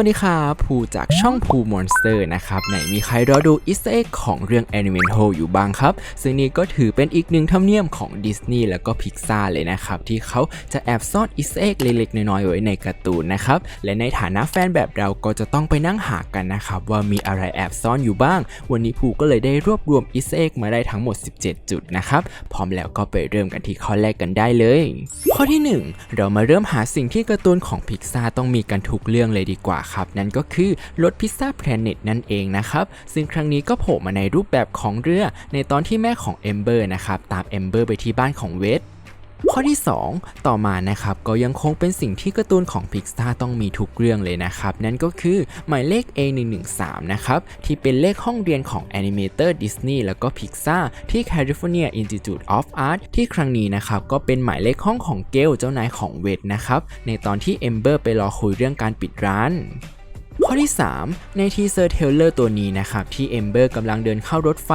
วัสดีครับภูจากช่องภูมอนสเตอร์นะครับไหนมีใครรอดูอิสเอ็กของเรื่อง a n i m a t o อยู่บ้างครับ ซึ่งนี่ก็ถือเป็นอีกหนึ่งธรรมเนียมของดิสนีย์แล้วก็พิกซาเลยนะครับ ที่เขาจะแอบซ่อนอิสเอ็กเล็กๆ น้อยๆ ไว้ในการ์ตูนนะครับ และในฐานะแฟนแบบเราก็จะต้องไปนั่งหากันนะครับ ว่ามีอะไรแอบซ่อนอยู่บ้าง วันนี้ภูก็เลยได้รวบรวมอิสเอ็กมาได้ทั้งหมด 17 จุดนะครับพร้อมแล้วก็ไปเริ่มกันที่ข้อแรกกันได้เลย ข้อที่หนึ่งเรามาเริ่มหาสิ่งที่การ์ตูนของพิกซาต้องมีกันทุกเรื่องเลยดีกว่าครับ นั่นก็คือรถพิซซ่าแพลเน็ตนั่นเองนะครับ ซึ่งครั้งนี้ก็โผล่มาในรูปแบบของเรือในตอนที่แม่ของเอมเบอร์นะครับตามเอมเบอร์ไปที่บ้านของเวท ข้อที่ 2 ต่อมานะครับก็ยังคงเป็นสิ่งที่การ์ตูนของ Pixar ต้องมีทุกเรื่องเลยนะครับ นั่นก็คือหมายเลข A113 นะครับ ที่เป็นเลขห้องเรียนของ Animator Disney แล้วก็ Pixar ที่ California Institute of Art ที่ครั้งนี้นะครับ ก็เป็นหมายเลขห้องของเกลเจ้านายของเวทนะครับ ในตอนที่เอมเบอร์ไปรอคุยเรื่องการปิดร้าน ข้อที่ 3 ในทีเซอร์เทเลอร์ตัวนี้นะครับ ที่เอมเบอร์กำลังเดินเข้ารถไฟ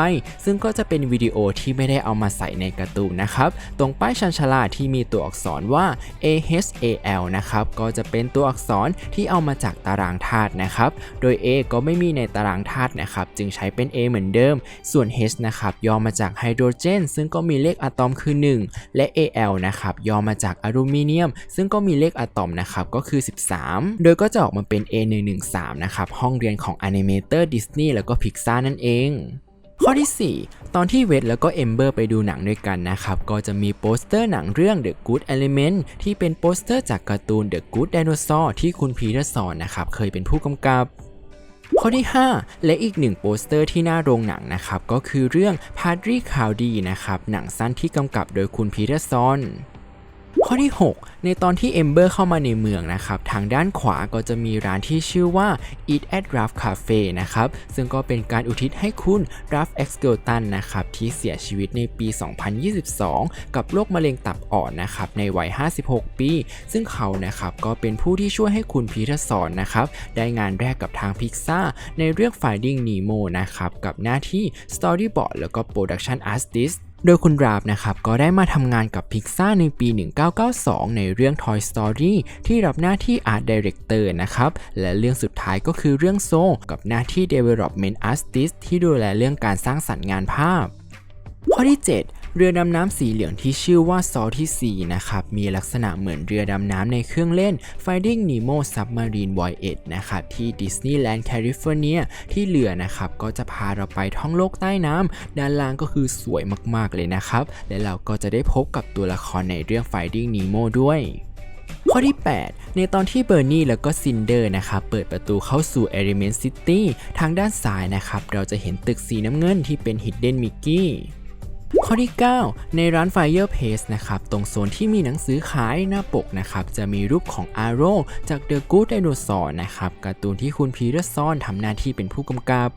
ซึ่งก็จะเป็นวิดีโอที่ไม่ได้เอามาใส่ในการ์ตูนนะครับ ตรงป้ายชันชลาที่มีตัวอักษรว่า A H A L นะครับ ก็จะเป็นตัวอักษรที่เอามาจากตารางธาตุนะครับ โดย A ก็ไม่มีในตารางธาตุนะครับ จึงใช้เป็น A เหมือนเดิม ส่วน H นะครับย่อมาจากไฮโดรเจน ซึ่งก็มีเลขอะตอมคือ 1 และ Al นะครับย่อมาจากอลูมิเนียม ซึ่งก็มีเลขอะตอมนะครับก็คือ 13 โดยก็จะออกมาเป็น3 นะครับ ห้องเรียนของ Animator Disney แล้วก็ Pixar นั่นเอง ข้อที่ 4 ตอนที่เวทแล้วก็เอมเบอร์ไปดูหนังด้วยกันนะครับ ก็จะมีโปสเตอร์หนังเรื่อง The Good Element ที่เป็นโปสเตอร์จากการ์ตูน The Good Dinosaur ที่คุณพีเตอร์สอนนะครับ เคยเป็นผู้กำกับข้อที่ 5 และอีกหนึ่งโปสเตอร์ที่หน้าโรงหนังนะครับ ก็คือเรื่อง Padre Cloudy นะครับ หนังสั้นที่กำกับโดยคุณพีเตอร์ซอน ข้อที่ 6 ในตอนที่เอมเบอร์เข้ามาในเมืองนะครับ ทางด้านขวาก็จะมีร้านที่ชื่อว่า Eat at Ralph Cafe นะครับ ซึ่งก็เป็นการอุทิศให้คุณ Ralph e x g e l t o n นะครับ ที่เสียชีวิตในปี 2022 กับโรคมะเร็งตับอ่อนนะครับ ในวัย 56 ปี ซึ่งเขานะครับ ก็เป็นผู้ที่ช่วยให้คุณพีทสอนนะครับ ได้งานแรกกับทางพิกซ่าในเรื่อง Finding Nemo นะครับ กับหน้าที่ Storyboard แล้วก็ Production Artist โดยคุณราบนะครับก็ได้มาทำงานกับพิกซ่าในปี 1992 ในเรื่อง Toy Story ที่รับหน้าที่ Art Director นะครับ และเรื่องสุดท้ายก็คือเรื่องโซกับหน้าที่ Development Artist ที่ดูแลเรื่องการสร้างสรรค์งานภาพ ข้อที่ 7 เรือดำน้ำสีเหลืองที่ชื่อว่าซอที่ 4 นะครับ มีลักษณะเหมือนเรือดำน้ำในเครื่องเล่น Finding Nemo Submarine Voyage นะครับที่ Disneyland California ที่เรือนะครับก็จะพาเราไปท่องโลกใต้น้ำด้านล่างก็คือสวยมากๆเลยนะครับ และเราก็จะได้พบกับตัวละครในเรื่อง Finding Nemo ด้วยข้อที่ 8 ในตอนที่เบอร์นี่แล้วก็ซินเดอร์นะครับเปิดประตูเข้าสู่ Element City ทางด้านซ้ายนะครับ เราจะเห็นตึกสีน้ำเงินที่เป็น Hidden Mickey ข้อที่ 9 ในร้าน Fire Pace นะครับ ตรงโซนที่มีหนังสือขายหน้าปกนะครับ จะมีรูปของ Arrow จาก The Good Dinosaur นะครับการ์ตูนที่คุณพีเตอร์ซอนทำหน้าที่เป็นผู้กำกับ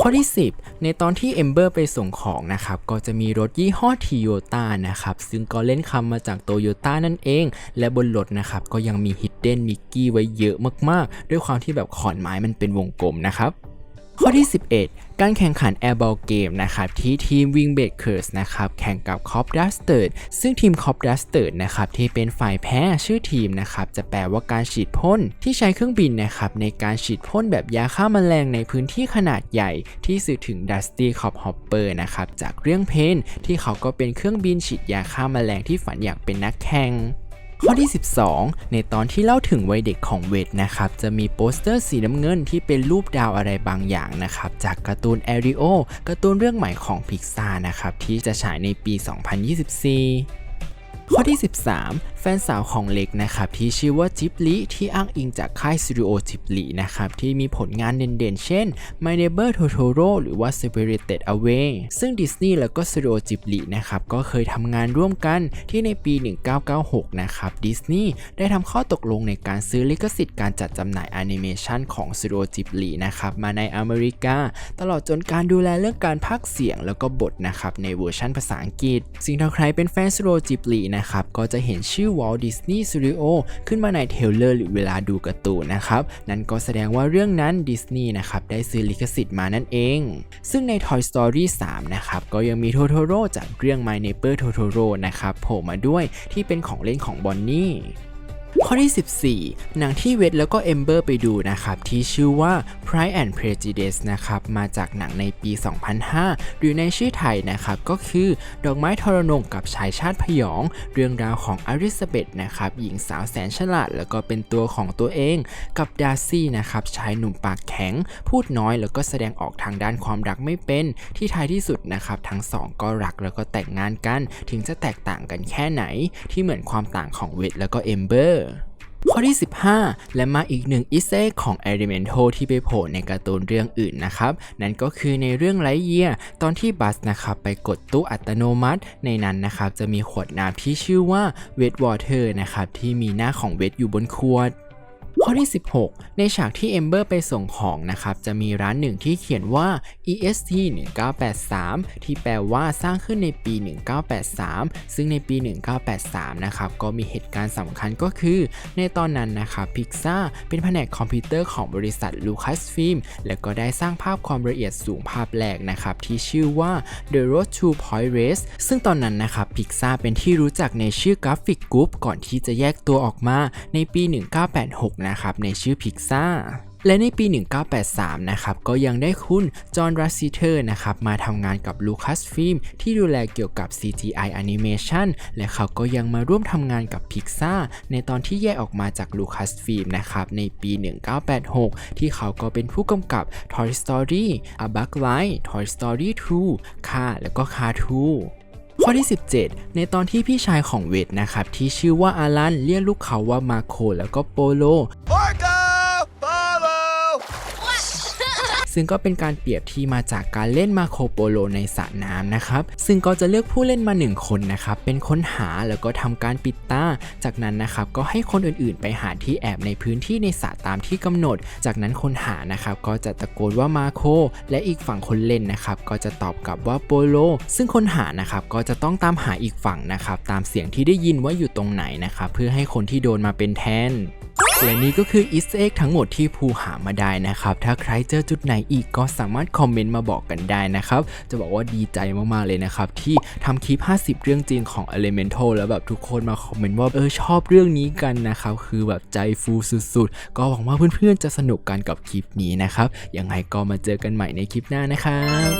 ข้อที่ 10 ในตอนที่เอมเบอร์ไปส่งของนะครับ ก็จะมีรถยี่ห้อ t o y o t a นะครับ ซึ่งก็เล่นคำมาจาก Toyota นั่นเอง และบนรถนะครับ ก็ยังมี Hidden Mickey ไว้เยอะมากๆ ด้วยความที่แบบขอนไม้มันเป็นวงกลมนะครับ ข้อที่ 11 การแข่งขัน Airball Game นะครับที่ทีม Wing b a k e r s นะครับแข่งกับ Cop d u s t e r ซึ่งทีม Cop d u s t e r นะครับที่เป็นฝ่ายแพ้ชื่อทีมนะครับจะแปลว่าการฉีดพ่นที่ใช้เครื่องบินนะครับในการฉีดพ่นแบบยาฆ่าแมลงในพื้นที่ขนาดใหญ่ที่สื่อถึง Dusty Cop Hopper นะครับจากเรื่องเพนที่เขาก็เป็นเครื่องบินฉีดยาฆ่าแมลงที่ฝันอยากเป็นนักแข่ง ข้อที่ 12 ในตอนที่เล่าถึงวัยเด็กของเวทนะครับ จะมีโปสเตอร์สีน้ำเงินที่เป็นรูปดาวอะไรบางอย่างนะครับ จากการ์ตูนแอริโอการ์ตูนเรื่องใหม่ของพิกซานะครับ ที่จะฉายในปี 2024 ข้อที่ 13 แฟนสาวของเล็กนะครับที่ชื่อว่าจิบลิที่อ้างอิงจากค่ายสตูดิโอจิบลินะครับที่มีผลงานเด่นๆ เช่น My Neighbor Totoro หรือว่า Spirited Away ซึ่งดิสนีย์แล้วก็สตูดิโอจิบลินะครับก็เคยทำงานร่วมกันที่ในปี 1996 นะครับดิสนีย์ได้ทำข้อตกลงในการซื้อลิขสิทธิ์การจัดจำหน่ายแอนิเมชันของสตูดิโอจิบลินะครับมาในอเมริกา ตลอดจนการดูแลเรื่องการพากเสียงแล้วก็บทนะครับในเวอร์ชันภาษาอังกฤษ สิ่งถ้าใครเป็นแฟนสตูดิโอจิบลินะครับ ก็จะเห็นชื่อ Walt Disney Studio ขึ้นมาในเทเลอร์หรือเวลาดูการ์ตูนนะครับ นั่นก็แสดงว่าเรื่องนั้นดิสนีย์นะครับได้ซื้อลิขสิทธิ์มานั่นเอง ซึ่งใน Toy Story 3 นะครับ ก็ยังมีโทโทโร่จากเรื่อง My Neighbor Totoro นะครับโผล่มาด้วยที่เป็นของเล่นของบอนนี่ ข้อที่ 14 หนังที่เวทแล้วก็เอมเบอร์ไปดูนะครับ ที่ชื่อว่า Pride and Prejudice นะครับ มาจากหนังในปี 2005 หรือในชื่อไทยนะครับ ก็คือ ดอกไม้ทรนงกับชายชาติพยอง เรื่องราวของอลิซาเบธนะครับ หญิงสาวแสนฉลาด แล้วก็เป็นตัวของตัวเอง กับดาร์ซี่นะครับ ชายหนุ่มปากแข็ง พูดน้อยแล้วก็แสดงออกทางด้านความรักไม่เป็น ที่ท้ายที่สุดนะครับ ทั้งสองก็รักแล้วก็แต่งงานกัน ถึงจะแตกต่างกันแค่ไหน ที่เหมือนความต่างของเวทแล้วก็เอมเบอร์ ข้อที่ 15 และมาอีกหนึ่งอิสเซของ Elemental ที่ไปโผล่ในการ์ตูนเรื่องอื่นนะครับ นั่นก็คือในเรื่องไลเยียตอนที่บัสนะครับไปกดตู้อัตโนมัติ ในนั้นนะครับจะมีขวดน้ำที่ชื่อว่าเวทวอเตอร์นะครับที่มีหน้าของเวทอยู่บนขวด ข้อที่ 16 ในฉากที่เอมเบอร์ไปส่งของนะครับ จะมีร้านหนึ่งที่เขียนว่า EST 1983 ที่แปลว่าสร้างขึ้นในปี 1983 ซึ่งในปี 1983 นะครับ ก็มีเหตุการณ์สำคัญก็คือ ในตอนนั้นนะครับพิกซาเป็นแผนกคอมพิวเตอร์ของบริษัท Lucasfilm และก็ได้สร้างภาพความละเอียดสูงภาพแรกนะครับ ที่ชื่อว่า The Road to Point Race ซึ่งตอนนั้นนะครับพิกซาเป็นที่รู้จักในชื่อกราฟิกกรุ๊ปก่อนที่จะแยกตัวออกมาในปี 1986นะครับในชื่อพิกซาและในปี 1983 นะครับ ก็ยังได้คุณจอห์นรัสซิเทอร์นะครับ มาทำงานกับ Lucasfilm ที่ดูแลเกี่ยวกับ CGI Animation และเขาก็ยังมาร่วมทำงานกับ Pixar ในตอนที่แยกออกมาจาก Lucasfilm นะครับ ในปี 1986 ที่เขาก็เป็นผู้กำกับ Toy Story A Bug Life Toy Story 2ค่าแล้วก็ Car 2 ข้อที่ 17 ในตอนที่พี่ชายของเวทนะครับที่ชื่อว่าอารันเรียกลูกเขาว่ามาโคแล้วก็โปโล ซึ่งก็เป็นการเปรียบที่มาจากการเล่นมาโคโปโลในสระน้ำนะครับ ซึ่งก็จะเลือกผู้เล่นมา 1 คนนะครับ เป็นค้นหาแล้วก็ทำการปิดตา จากนั้นนะครับก็ให้คนอื่นๆ ไปหาที่แอบในพื้นที่ในสระตามที่กำหนด จากนั้นคนหานะครับก็จะตะโกนว่ามาโค และอีกฝั่งคนเล่นนะครับก็จะตอบกลับว่าโปโล ซึ่งคนหานะครับก็จะต้องตามหาอีกฝั่งนะครับตามเสียงที่ได้ยินว่าอยู่ตรงไหนนะครับเพื่อให้คนที่โดนมาเป็นแทน และนี่ก็คืออีสเอ็กทั้งหมดที่ภูหามาได้นะครับ ถ้าใครเจอจุดไหนอีกก็สามารถคอมเมนต์มาบอกกันได้นะครับ จะบอกว่าดีใจมากๆเลยนะครับ ที่ทำคลิป 50 เรื่องจริงของ Elemental แล้วแบบทุกคนมาคอมเมนต์ว่าเออชอบเรื่องนี้กันนะครับ คือแบบใจฟูสุดๆ ก็หวังว่าเพื่อนๆจะสนุกกันกับคลิปนี้นะครับ ยังไงก็มาเจอกันใหม่ในคลิปหน้านะครับ